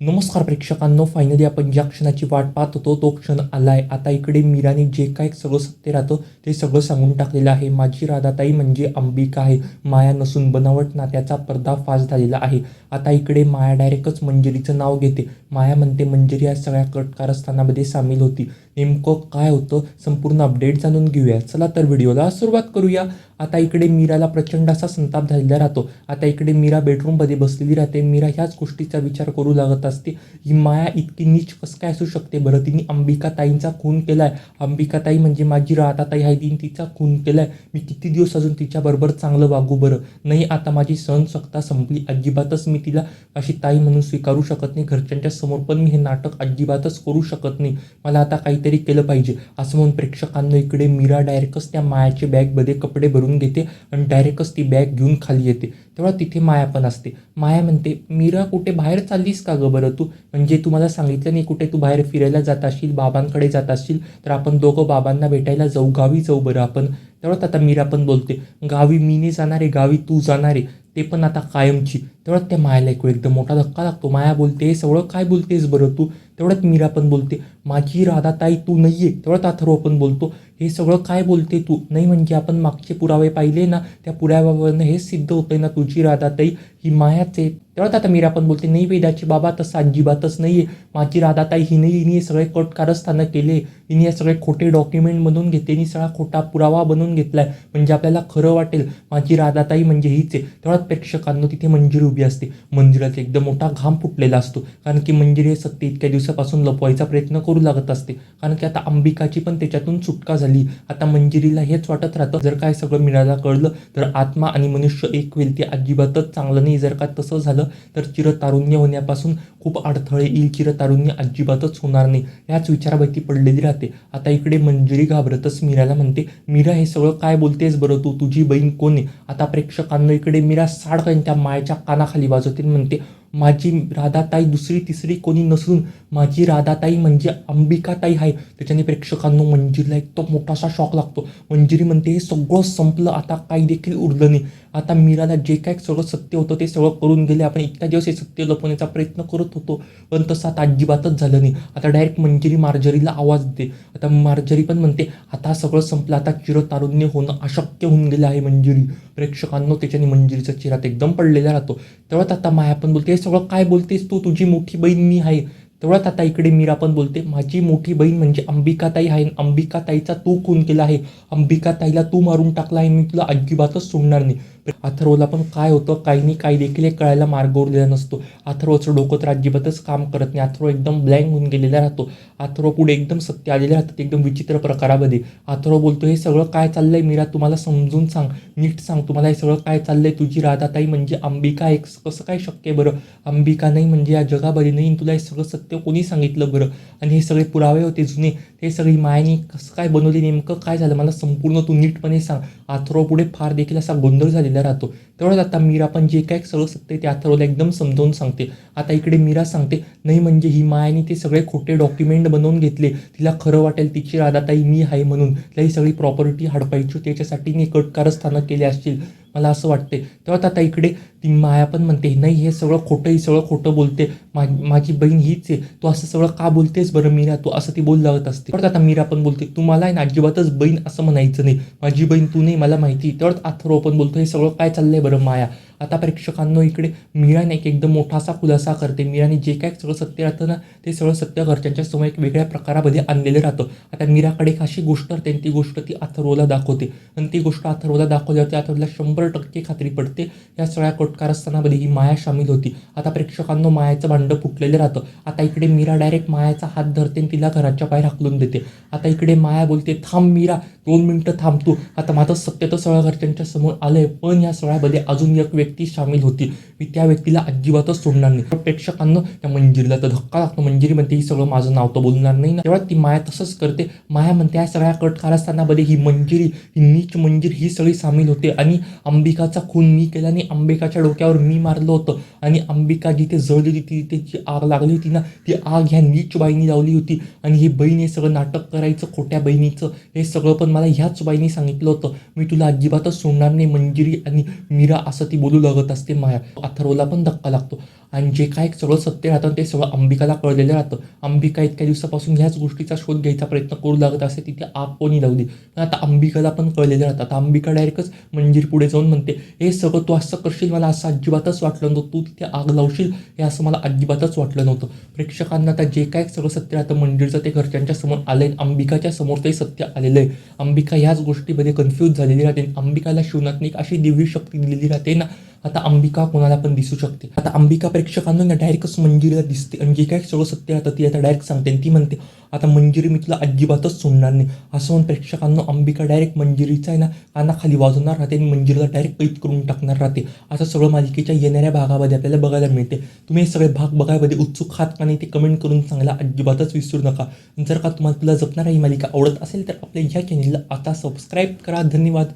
नमस्कार प्रेक्षकांनो फायनली आपण ज्या क्षणाची वाट पाहत होतो तो क्षण आलाय. आता इकडे मीराने जे काय सगळं सत्य राहतं ते सगळं सांगून टाकलेलं आहे. माझी राधाताई म्हणजे अंबिका आहे. माया नसून बनावट नात्याचा पर्दाफाश झालेला आहे. आता इकडे माया डायरेक्टच मंजिरीचं नाव घेते. माया म्हणते मंजिरी या सगळ्या कटकारस्थानामध्ये सामील होती. नेमकं काय होतं? संपूर्ण अपडेट जाणून घेऊया. चला तर व्हिडिओला सुरुवात करूया. आता इकडे मीराला प्रचंड असा संताप झालेला राहतो. आता इकडे मीरा बेडरूममध्ये बसलेली राहते. मीरा ह्याच गोष्टीचा विचार करू लागत असते. ही माया इतकी नीच कसं काय असू शकते? बरं तिने अंबिकाताईंचा खून केलाय. आहे अंबिकाताई म्हणजे माझी राहताताई आहे तिने तिचा खून केलाय. मी किती दिवस अजून तिच्याबरोबर चांगलं वागू बरं? नाही आता माझी सहनशक्ता संपली. अजिबातच मी तिला अशी ताई म्हणून स्वीकारू शकत नाही. घरच्यांच्या समोर पण मी हे नाटक अजिबातच करू शकत नाही. मला आता काहीतरी केलं पाहिजे. असं म्हणून प्रेक्षकांना इकडे मीरा डायरेक्टच त्या मायाच्या बॅगमध्ये कपडे भरून घेते आणि डायरेक्टच ती बॅग घेऊन खाली येते. तेव्हा तिथे माया पण असते. माया म्हणते मीरा कुठे बाहेर चाललीस का गं बरं तू? म्हणजे तू मला सांगितलं नाही कुठे तू बाहेर फिरायला जात असशील बाबांकडे जात असशील तर आपण दोघं बाबांना भेटायला जाऊ गावी जाऊ बरं आपण. तेव्हाच आता मीरा पण बोलते गावी मी नाही जाणार आहे गावी तू जाणार आहे ते पण आता कायमची. तेवढ्यात त्या मायाला ऐकू एकदम मोठा धक्का लागतो. माया बोलते हे सगळं काय बोलतेस बरं तू? तेवढ्यात मीरा पण बोलते माझी राधाताई तू नाही आहे तेवढ्यात अथर्व पण बोलतो हे सगळं काय बोलते तू? नाही म्हणजे आपण मागचे पुरावे पाहिले ना त्या पुराव्यावरनं हेच सिद्ध होतंय ना तुझी राधाताई? ही मायाच आहे. तेवढ्यात आता मीरा पण बोलते नाही वेदाची बाबा तसं अजिबातच नाही आहे माझी राधाताई हिने हिने सगळे कट कारस्थानं केले. हिने हे सगळे खोटे डॉक्युमेंट बनवून घेतले. हिने सगळा खोटा पुरावा बनवून घेतलाय. म्हणजे आपल्याला खरं वाटेल माझी राधाताई म्हणजे हीच आहे. तेवढ्यात प्रेक्षकांना तिथे मंजिरी उभी असते. मंदिरात एकदम मोठा घाम फुटलेला असतो. कारण की मंजिरी हे सत्य इतक्या दिवसापासून लपवायचा प्रयत्न करू लागत असते. कारण की आता अंबिकाची पण त्याच्यातून सुटका झाली. आता मंजिरीला हेच वाटत राहतं. जर काय सगळं मिळायला कळलं तर आत्मा आणि मनुष्य एक होईल ते अजिबातच चांगलं नाही. जर का तसं झालं तर चिरतारुण्य होण्यापासून खूप अडथळे येईल. चिरतारुण्य अजिबातच होणार नाही. याच विचाराभोवती पडलेली राहते. आता इकडे मंजिरी घाबरतच मीराला म्हणते मीरा हे सगळं काय बोलतेस बरं तू? तुझी बहीण कोण आहे? आता प्रेक्षकांना इकडे मीरा साडकन त्या मायच्या काना खाली आणि म्हणते माझी राधाताई दुसरी तिसरी कोणी नसून माझी राधाताई म्हणजे अंबिकाताई आहे. त्याच्याने प्रेक्षकांनो मंजिरीला एक तो मोठासा शॉक लागतो. मंजिरी म्हणते हे सगळं संपलं आता काही देखील उरलं नाही. आता मीराला जे काय सगळं सत्य होतं ते सगळं करून गेले. आपण इतक्या दिवस हे सत्य लपवण्याचा प्रयत्न करत होतो पण तसं आता अजिबातच झालं नाही. आता डायरेक्ट मंजिरी मार्जरीला आवाज देते. आता मार्जरी पण म्हणते आता सगळं संपलं आता चिरतारुण्य होणं अशक्य होऊन गेलं आहे मंजिरी. प्रेक्षकांनो त्याच्याने मंजिरीचा चिरात एकदम पडलेला राहतो. तेव्हाच आता माया पण बोलते हे सगळं काय बोलतेस तू? तुझी मोठी बहीण मी आहे. तेवढ्यात आता इकडे मीरा पण बोलते माझी मोठी बहीण म्हणजे अंबिकाताई आहे. अंबिकाताईचा तू खून केला आहे. अंबिकाताईला तू मारून टाकला आहे. मी तुला अजिबातच सोडणार नाही. अथर्वला पण काय होतं काही नाही काही देखील हे कळायला मार्ग उरलेला नसतो. अथर्वचं डोकं तर अजिबातच काम करत नाही. अथर्व एकदम ब्लँक होऊन गेलेला राहतो. अथर्व पुढे एकदम सत्य आलेले राहतात एकदम विचित्र प्रकारामध्ये. अथर्व बोलतो हे सगळं काय चाललंय मीरा? तुम्हाला समजून सांग नीट सांग तुम्हाला हे सगळं काय चाललंय? तुझी राधाताई म्हणजे अंबिका एक कसं काय शक्य बरं? अंबिका नाही म्हणजे या जगाभरी नाही तुला हे सगळं सत्य कोणी सांगितलं बरं? आणि हे सगळे पुरावे होते जुने हे सगळी मायानी कसं काय बनवली? नेमकं काय झालं? मला संपूर्ण तू नीटपणे सांग. अथर्व पुढे फार देखील असा गोंधळ झालेला राहतो. तेवढ्यात आता मीरा पण जे काय सगळं सत्य ते अथर्वला एकदम समजावून सांगते आता इकडे मीरा सांगते नाही म्हणजे ही मायाने ते सगळे खोटे डॉक्युमेंट बनवून घेतले. तिला खरं वाटेल तिची राधाताई मी आहे म्हणून. तिला ही सगळी प्रॉपर्टी हडपायची त्याच्यासाठी मी कटकारस्थानं केले असतील. मला असं वाटते तेव्हा आता इकडे ती माया पण म्हणते नाही हे सगळं खोटं ही सगळं खोटं बोलते. मा माझी बहीण हीच आहे. तू असं सगळं का बोलतेस बरं मीरा? तू असं ती बोल लागत असते. परत आता मीरा पण बोलते तू मला आहे ना अजिबातच बहीण असं म्हणायचं नाही. माझी बहीण तू नाही मला माहिती तेवढंच अथर्व पण बोलतो हे सगळं काय चाललंय बरं माया? आता प्रेक्षकांनो इकडे मीराने एक एकदम मोठासा खुलासा करते. मीराने जे काय सगळं सत्य राहतं ना ते सगळं सत्य घरच्यांच्या समोर एक वेगळ्या प्रकारामध्ये आणलेलं राहतं. आता मीराकडे एक अशी गोष्ट राहते आणि ती गोष्ट ती अथर्वला दाखवते. आणि ती गोष्ट अथर्वला दाखवल्यावरती अथर्वला शंभर शंभर टक्के खात्री पडते. या सगळ्या कटकारस्थानामध्ये ही माया सामील होती. आता प्रेक्षकांनो मायाचं भांडं फुटलेलं राहतं. आता इकडे मीरा डायरेक्ट मायाचा हात धरते आणि तिला घराच्या बाहेर हाकलून देते. आता इकडे माया बोलते थांब मीरा दोन मिनटं थांबतो आता माझं सत्य तर सगळ्या घरच्यांच्या समोर आलंय पण या सगळ्यामध्ये अजून एक व्यक्ती सामील होती. मी त्या व्यक्तीला अजिबातच सोडणार नाही. प्रेक्षकांना त्या मंजिरीला तर धक्का लागतो. मंजिरी म्हणते ही सगळं माझं नाव तर बोलणार नाही ना. तेव्हा ती माया तसंच करते. माया म्हणते या सगळ्या कटकारस्थानामध्ये ही मंजिरी ही नीच मंजिर ही सगळी सामील होते आणि अंबिकाचा खून मी केला आणि अंबिकाच्या डोक्यावर मी मारलं होतं. आणि अंबिका जिथे जळली होती तिथे जी आग लागली होती ना ती आग ह्या नीच बाईनी लावली होती. आणि ही बहीण हे सगळं नाटक करायचं खोट्या बहिणीचं हे सगळं पण मला ह्याच बाईनी सांगितलं होतं. मी तुला अजिबातच सोडणार नाही मंजिरी आणि मीरा असं ती बोलू बोलू लागत असते माया. अथर्वला पण धक्का लागतो. आणि जे काय सगळं सत्य राहतं ते सगळं अंबिकाला कळलेलं राहतं. अंबिका इतक्या दिवसापासून ह्याच गोष्टीचा शोध घ्यायचा प्रयत्न करू लागत असते तिथे आग कोणी लावली पण आता अंबिकाला पण कळलेलं राहतं. आता अंबिका डायरेक्टच मंदिर पुढे जाऊन म्हणते हे सगळं तू असं करशील मला असं अजिबातच वाटलं नव्हतं. तू तिथे आग लावशील हे असं मला अजिबातच वाटलं नव्हतं. प्रेक्षकांना आता जे काय सगळं सत्य राहतं मंदिरचं ते घरच्यांच्या समोर आलंय अंबिकाच्या समोर ते सत्य आलेलं आहे. अंबिका ह्याच गोष्टीमध्ये कन्फ्यूज झालेली राहते. अंबिकाला शिवनाथने एक अशी दिव्य शक्ती दिलेली राहते ना आता अंबिका कोणाला पण दिसू शकते. आता अंबिका प्रेक्षकांना ना डायरेक्टच मंजिरीला दिसते. आणि जे काय सगळं सत्य राहतं ती आता डायरेक्ट सांगते. आणि ती म्हणते आता मंजिरी मी तुला अजिबातच सोडणार नाही. असं म्हणून प्रेक्षकांना अंबिका डायरेक्ट मंजिरीचा आहे ना कानाखाली वाजवणार राहते आणि मंजिरीला डायरेक्ट कैद करून टाकणार राहते. असं सगळं मालिकेच्या येणाऱ्या भागामध्ये आपल्याला बघायला मिळते. तुम्ही हे सगळे भाग बघायमध्ये उत्सुक आहात का नाही ते कमेंट करून सांगायला अजिबातच विसरू नका. जर का तुम्हाला तुला जपणारा ही मालिका आवडत असेल तर आपल्या ह्या चॅनेलला आता सबस्क्राईब करा. धन्यवाद.